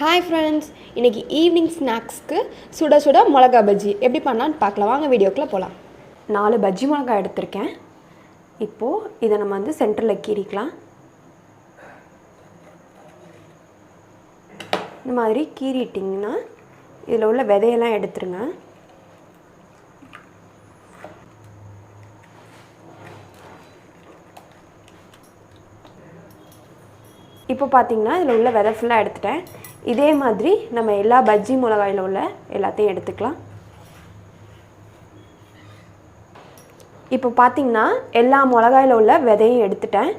Hi friends இன்றைக்கி evening ஸ்நாக்ஸ்க்கு சுட சுட மிளகா பஜ்ஜி. எப்படி பண்ணலான்னு பார்க்கலாம். வாங்க வீடியோக்குள்ளே போகலாம் நாலு பஜ்ஜி மிளகா எடுத்திருக்கேன். இப்போது இதை நம்ம வந்து சென்டரில் கீறிக்கலாம். இந்த மாதிரி கீறிட்டிங்கன்னா இதில் உள்ள விதையெல்லாம் எடுத்துருங்க. இப்போ பார்த்தீங்கன்னா இதில் உள்ள விதை ஃபுல்லாக எடுத்துட்டேன். இதே மாதிரி நம்ம எல்லா பஜ்ஜி மிளகாயில் உள்ள எல்லாத்தையும் எடுத்துக்கலாம். இப்போ பார்த்தீங்கன்னா எல்லா மிளகாயில் உள்ள விதையும் எடுத்துட்டேன்.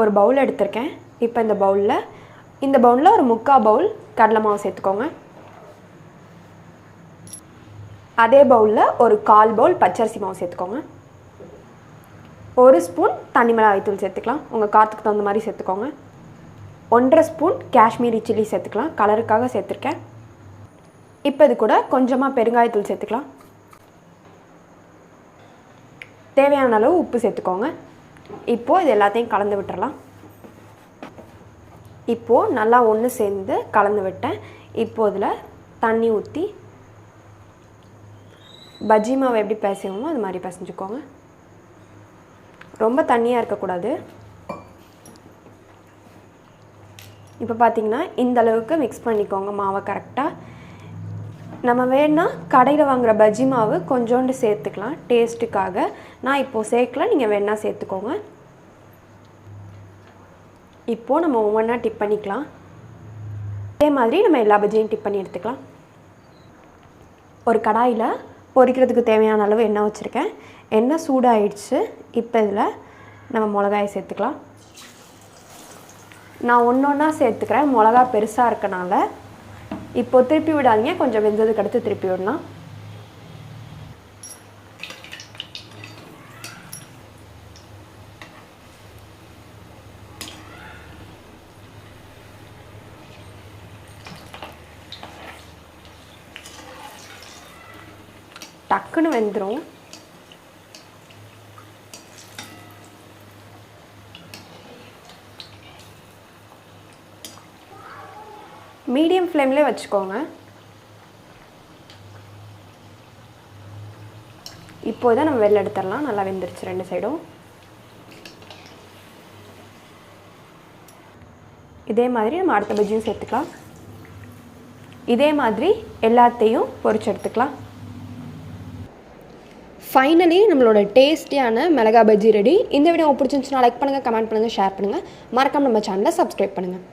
ஒரு பவுல் எடுத்திருக்கேன். இப்போ இந்த பவுலில் இந்த பவுலில் ஒரு முக்கால் பவுல் கடலை மாவு சேர்த்துக்கோங்க. அதே பவுலில் ஒரு கால் பவுல் பச்சரிசி மாவு சேர்த்துக்கோங்க. ஒரு ஸ்பூன் தண்ணி மிளகாய் தூள் சேர்த்துக்கலாம். உங்கள் காற்றுக்கு தகுந்த மாதிரி சேர்த்துக்கோங்க. ஒன்றரை ஸ்பூன் காஷ்மீரி சில்லி சேர்த்துக்கலாம். கலருக்காக சேர்த்துருக்கேன். இப்போ இது கூட கொஞ்சமாக பெருங்காயத்தூள் சேர்த்துக்கலாம். தேவையான அளவு உப்பு சேர்த்துக்கோங்க. இப்போது இது எல்லாத்தையும் கலந்து விட்டுறலாம். இப்போது நல்லா ஒன்று சேர்ந்து கலந்து விட்டேன். இப்போ இதில் தண்ணி ஊற்றி பஜ்ஜி மாவை எப்படி பிசைவோமோ அது மாதிரி பிசைஞ்சுக்கோங்க. ரொம்ப தண்ணியாக இருக்கக்கூடாது. இப்போ பார்த்தீங்கன்னா இந்த அளவுக்கு மிக்ஸ் பண்ணிக்கோங்க மாவை கரெக்டாக நம்ம வேணால் கடையில் வாங்குகிற பஜ்ஜி மாவு கொஞ்சோண்டு சேர்த்துக்கலாம் டேஸ்ட்டுக்காக நான் இப்போது சேர்க்கல நீங்கள் வேணால் சேர்த்துக்கோங்க. இப்போது நம்ம ஒவ்வொன்றா டிப் பண்ணிக்கலாம். அதே மாதிரி நம்ம எல்லா பஜ்ஜியும் டிப் பண்ணி எடுத்துக்கலாம். ஒரு கடாயில் பொரிக்கிறதுக்கு தேவையான அளவு எண்ணெய் வச்சுருக்கேன். எண்ணெய் சூடாயிடுச்சு. இப்போ இதில் நம்ம மிளகாயை சேர்த்துக்கலாம். நான் ஒன்று ஒன்றா சேர்த்துக்கிறேன். மிளகா பெருசாக இருக்கனால. இப்போ திருப்பி விடாதீங்க. கொஞ்சம் வெந்ததுக்கு அடுத்து திருப்பி விடலாம். டக்குன்னு வெந்துடும் மீடியம் ஃப்ளேம்லேயே வச்சுக்கோங்க. இப்போ இதை நம்ம வெளில எடுத்துடலாம். நல்லா வெந்துருச்சு ரெண்டு சைடும். இதே மாதிரி நம்ம அடுத்த பஜ்ஜியும் சேர்த்துக்கலாம். இதே மாதிரி எல்லாத்தையும் பொரிச்சு எடுத்துக்கலாம். ஃபைனலி நம்மளோட டேஸ்டியான மிளகா பஜ்ஜி ரெடி இந்த வீடியோ பிடிச்சிருந்துச்சுன்னா லைக் பண்ணுங்கள் கமெண்ட் பண்ணுங்கள் ஷேர் பண்ணுங்கள் மறக்காம நம்ம சேனலை சப்ஸ்கிரைப் பண்ணுங்கள்